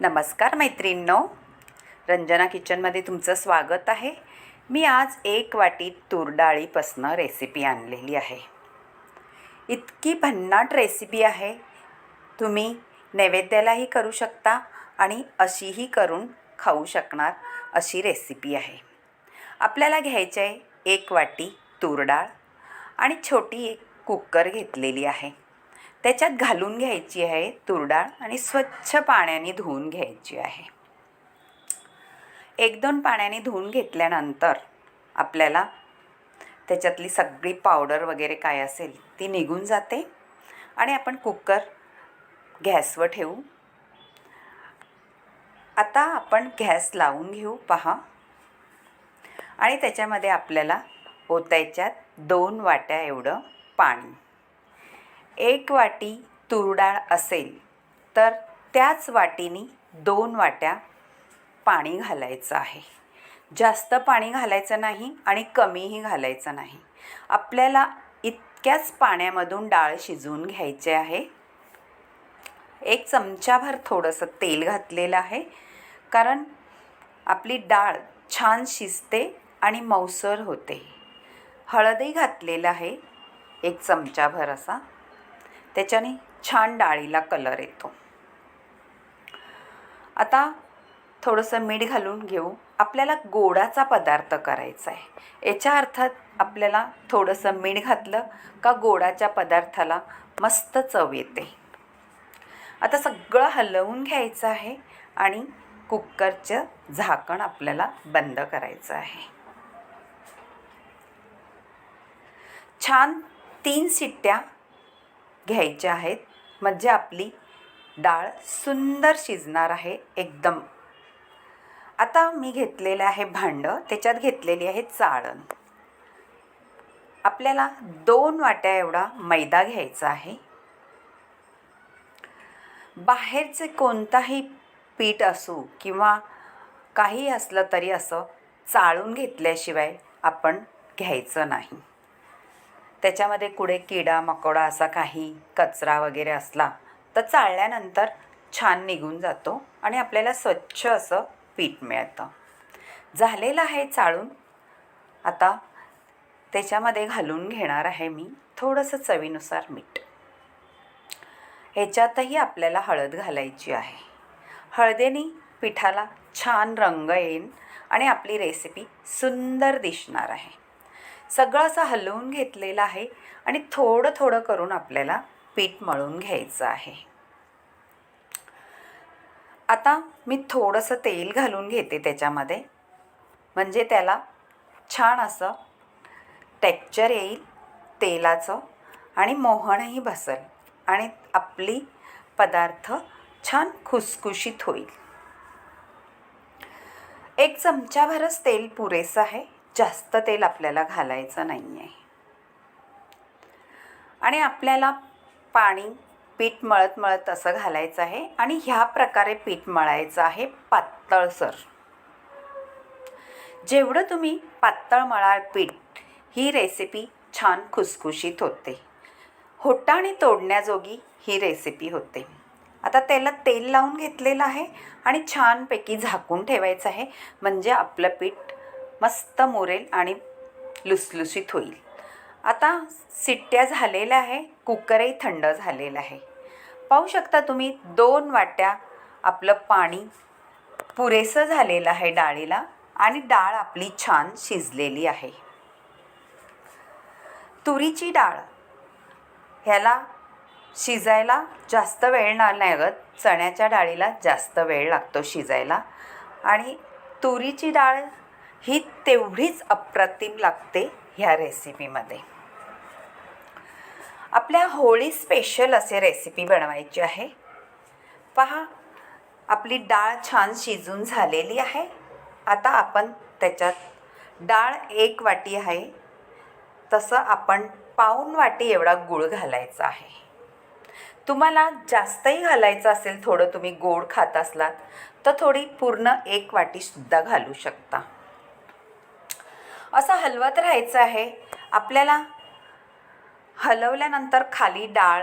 नमस्कार मैत्रिणींनो. रंजना किचनमध्ये तुमचं स्वागत आहे. मी आज एक वाटी तुरडाळीपासनं रेसिपी आणलेली आहे. इतकी भन्नाट रेसिपी आहे. तुम्ही नैवेद्यालाही करू शकता आणि अशीही करून खाऊ शकणार अशी रेसिपी आहे. आपल्याला घ्यायचं आहे एक वाटी तुरडाळ आणि छोटी एक कुकर घेतलेली आहे. त्याच्यात घालून घ्यायची आहे तूर डाळ आणि स्वच्छ पाण्याने धुवून घ्यायची आहे. एक दोन पाण्याने धुवून घेतल्यानंतर आपल्याला त्याच्यातली सगळी पावडर वगैरे काय असेल ती निघून जाते आणि आपण कुकर गॅसवर ठेवू. आता आपण गॅस लावून घेऊ पहा. आणि त्याच्यामध्ये आपल्याला ओतायच्यात दोन वाट्या एवढं पाणी. एक वाटी तूर डाळ असेल तर त्याच वाटीनी दोन वाट्या पाणी घालायचं आहे. जास्त पाणी घालायचं नाही आणि कमीही घालायचं नाही. आपल्याला इतक्याच पाण्यामधून डाळ शिजवून घ्यायचे आहे. एक चमचाभर थोडंसं तेल घातलेलं आहे कारण आपली डाळ छान शिजते आणि मऊसर होते. हळदही घातलेलं आहे एक चमचाभर असा. त्याच्याने छान डाळीला कलर येतो. आता थोडंसं मीठ घालून घेऊ. आपल्याला गोडाचा पदार्थ करायचा आहे. याच्या अर्थात आपल्याला थोडंसं मीठ घातलं का गोडाच्या पदार्थाला मस्त चव येते. आता सगळं हलवून घ्यायचं आहे आणि कुकरचं झाकण आपल्याला बंद करायचं आहे. छान तीन सिट्ट्या घ्यायच्या आहेत. म्हणजे आपली डाळ सुंदर शिजणार आहे एकदम. आता मी घेतलेलं आहे भांडं. त्याच्यात घेतलेली आहे चाळण. आपल्याला दोन वाट्या एवढा मैदा घ्यायचा आहे. बाहेरचे कोणताही पीठ असू किंवा काही असलं तरी असं चाळून घेतल्याशिवाय आपण घ्यायचं नाही. त्याच्यामध्ये कुठे किडा मकोडा असा काही कचरा वगैरे असला तर चाळल्यानंतर छान निघून जातो आणि आपल्याला स्वच्छ असं पीठ मिळतं. झालेलं आहे चाळून. आता त्याच्यामध्ये घालून घेणार आहे मी थोडंसं चवीनुसार मीठ. ह्याच्यातही आपल्याला हळद घालायची आहे. हळदेने पिठाला छान रंग येईल आणि आपली रेसिपी सुंदर दिसणार आहे. सगळं असं हलवून घेतलेलं आहे आणि थोडं थोडं करून आपल्याला पीठ मळून घ्यायचं आहे. आता मी थोडंसं तेल घालून घेते त्याच्यामध्ये. म्हणजे त्याला छान असं टेक्चर येईल तेलाचं आणि मोहनही बसेल आणि आपली पदार्थ छान खुसखुशीत होईल. एक चमचाभरच तेल पुरेसं आहे. जास्त तेल आपल्याला घालायचं नाही आहे आणि आपल्याला पाणी पीठ मळत मळत असं घालायचं आहे आणि ह्या प्रकारे पीठ मळायचं आहे पातळसर जेवढं तुम्ही पातळ मळाल पीठ ही रेसिपी छान खुसखुशीत होते. होटाणी तोडण्याजोगी ही रेसिपी होते. आता त्याला तेल लावून घेतलेलं आहे आणि छानपैकी झाकून ठेवायचं आहे. म्हणजे आपलं पीठ मस्त मुरेल आणि लुसलुसीत होईल. आता सिट्ट्या झालेल्या आहे कुकरही थंड झालेलं आहे. पाहू शकता तुम्ही दोन वाट्या आपलं पाणी पुरेसं झालेलं आहे डाळीला आणि डाळ आपली छान शिजलेली आहे. तुरीची डाळ ह्याला शिजायला जास्त वेळ नाही लागत चण्याच्या डाळीला जास्त वेळ लागतो शिजायला. आणि तुरीची डाळ ही तेवढीच अप्रतिम लागते ह्या रेसिपीमध्ये आपल्या होळी स्पेशल असे रेसिपी बनवायची आहे. पहा आपली डाळ छान शिजून झालेली आहे. आता आपण त्याच्यात डाळ एक वाटी आहे. तसं आपण पाऊन वाटी एवढा गूळ घालायचा आहे. तुम्हाला जास्तही घालायचं असेल थोडं तुम्ही गोड खात असलात तर थोडी पूर्ण एक वाटीसुद्धा घालू शकता. असं हलवत राहायचं आहे. आपल्याला हलवल्यानंतर खाली डाळ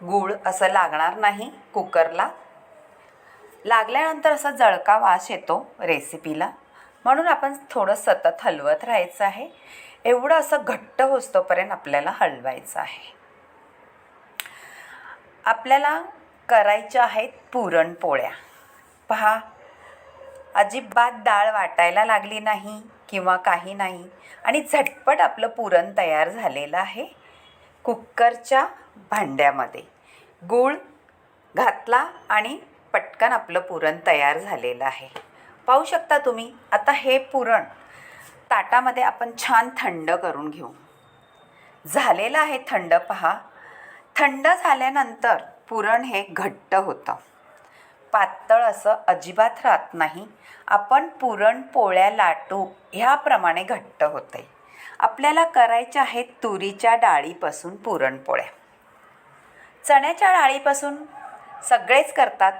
गूळ असं लागणार नाही कुकरला. लागल्यानंतर असा जळका वास येतो रेसिपीला म्हणून आपण थोडं सतत हलवत राहायचं आहे. एवढं असं घट्ट होतोपर्यंत आपल्याला हलवायचं आहे. आपल्याला करायच्या आहेत पुरणपोळ्या. पहा अजिबात डाळ वाटायला लागली नाही. किंवा काही नाही. आणि झटपट आपलं पुरण तयार झालेलं आहे. कुक्करच्या भांड्यामध्ये. गूळ घातला आणि पटकन आपलं पुरण तयार झालेलं आहे. पाहू शकता तुम्ही आता हे पुरण ताटामध्ये आपण छान थंड करून घेऊ. झालेलं आहे थंड पहा. थंड झाल्यानंतर पुरण हे घट्ट होतं. पातळ असं अजिबात राहत नाही. आपण पुरण पोळ्या लाटू ह्याप्रमाणे घट्ट होते. आपल्याला करायच्या आहेत तुरीच्या डाळीपासून पुरणपोळ्या. चण्याच्या डाळीपासून सगळेच करतात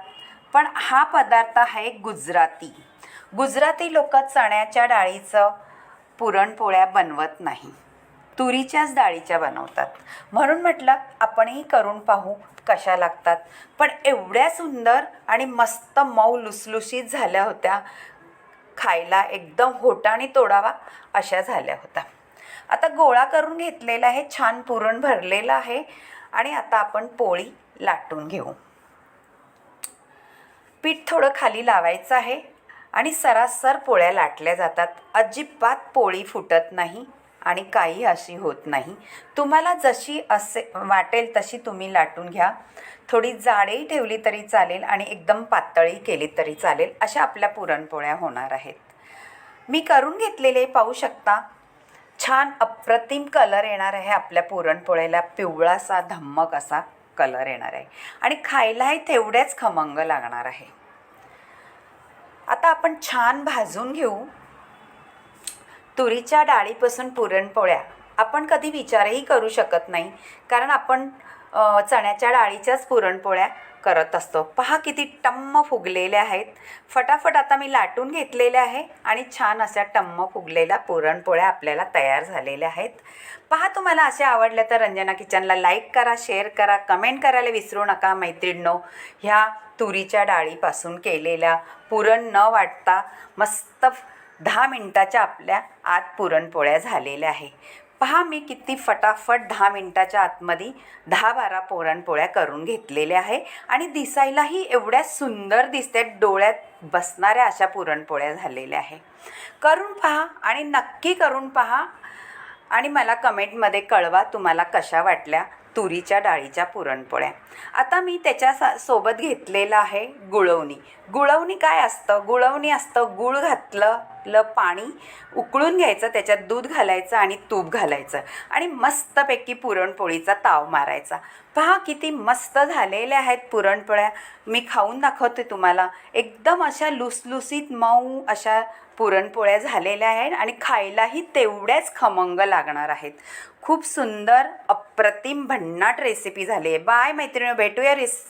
पण हा पदार्थ आहे गुजराती. गुजराती लोक चण्याच्या डाळीचं पुरणपोळ्या बनवत नाही. तुरीच्याच डाळीच्या बनवतात. म्हणून म्हटलं आपणही करून पाहू. कशा लागतात. पण एवढ्या सुंदर आणि मस्त मऊ लुसलुशीत झाल्या होत्या. खायला एकदम होटाने तोडावा अशा झाल्या होत्या. आता गोळा करून घेतलेला आहे छान पुरण भरलेलं आहे आणि आता आपण पोळी लाटून घेऊ. पीठ थोडं खाली लावायचं आहे आणि सरासर पोळ्या लाटल्या जातात. अजिबात पोळी फुटत नाही. आणि काही अशी होत नाही. तुम्हाला जशी असे वाटेल तशी तुम्ही लाटून घ्या. थोडी जाडही ठेवली तरी चालेल आणि एकदम पातळी केली तरी चालेल. अशा आपल्या पुरणपोळ्या होणार आहेत. मी करून घेतलेले पाहू शकता? छान अप्रतिम कलर येणार आहे आपल्या पुरणपोळ्याला. पिवळासा धम्मक असा कलर येणार आहे. आणि खायलाही तेवढ्याच खमंग लागणार आहे. आता आपण छान भाजून घेऊ. तुरीच्या डाळीपासून पुरणपोळ्या. आपण कधी विचारही करू शकत नाही कारण आपण चण्याच्या डाळीच्याच पुरणपोळ्या करत असतो. पहा किती टम्म फुगलेल्या आहेत. फटाफट आता मी लाटून घेतलेले आहे आणि छान अशा टम्म फुगलेल्या पुरणपोळ्या आपल्याला तयार झालेल्या आहेत. पहा तुम्हाला अशा आवडल्या तर रंजना किचनला लाईक करा शेअर करा कमेंट करायला विसरू नका मैत्रिणींनो. ह्या तुरीच्या डाळीपासून केलेल्या पुरण न वाटता मस्त दहा मिनटाच्या आपल्या आत पुरणपोळ्या झालेल्या आहे. पहा मी किती फटाफट दहा मिनटाच्या आतमध्ये दहा बारा पुरणपोळ्या करून घेतलेल्या आहे आणि दिसायलाही एवढ्या सुंदर दिसतात डोळ्यात बसणाऱ्या अशा पुरणपोळ्या झालेल्या आहे. करून पहा आणि नक्की करून पहा आणि मला कमेंटमध्ये कळवा तुम्हाला कशा वाटल्या. तुरीच्या डाळीच्या पुरणपोळ्या. आता मी त्याच्या सा- सोबत घेतलेलं आहे गुळवणी. गुळवणी काय असतं? गुळवणी असतं गुळ घातलं ल पाणी उकळून घ्यायचं त्याच्यात दूध घालायचं आणि तूप घालायचं आणि मस्तपैकी पुरणपोळीचा ताव मारायचा. पहा किती मस्त झालेल्या आहेत पुरणपोळ्या. मी खाऊन दाखवते तुम्हाला. एकदम अशा लुसलुसीत मऊ अशा पुरणपोळ्या झालेल्या आहेत आणि खायलाही तेवढ्याच खमंग लागणार आहेत. खूप सुंदर अप्रतिम भन्नाट रेसिपी झाली आहे. बाय मैत्रिणी भेटूया रेस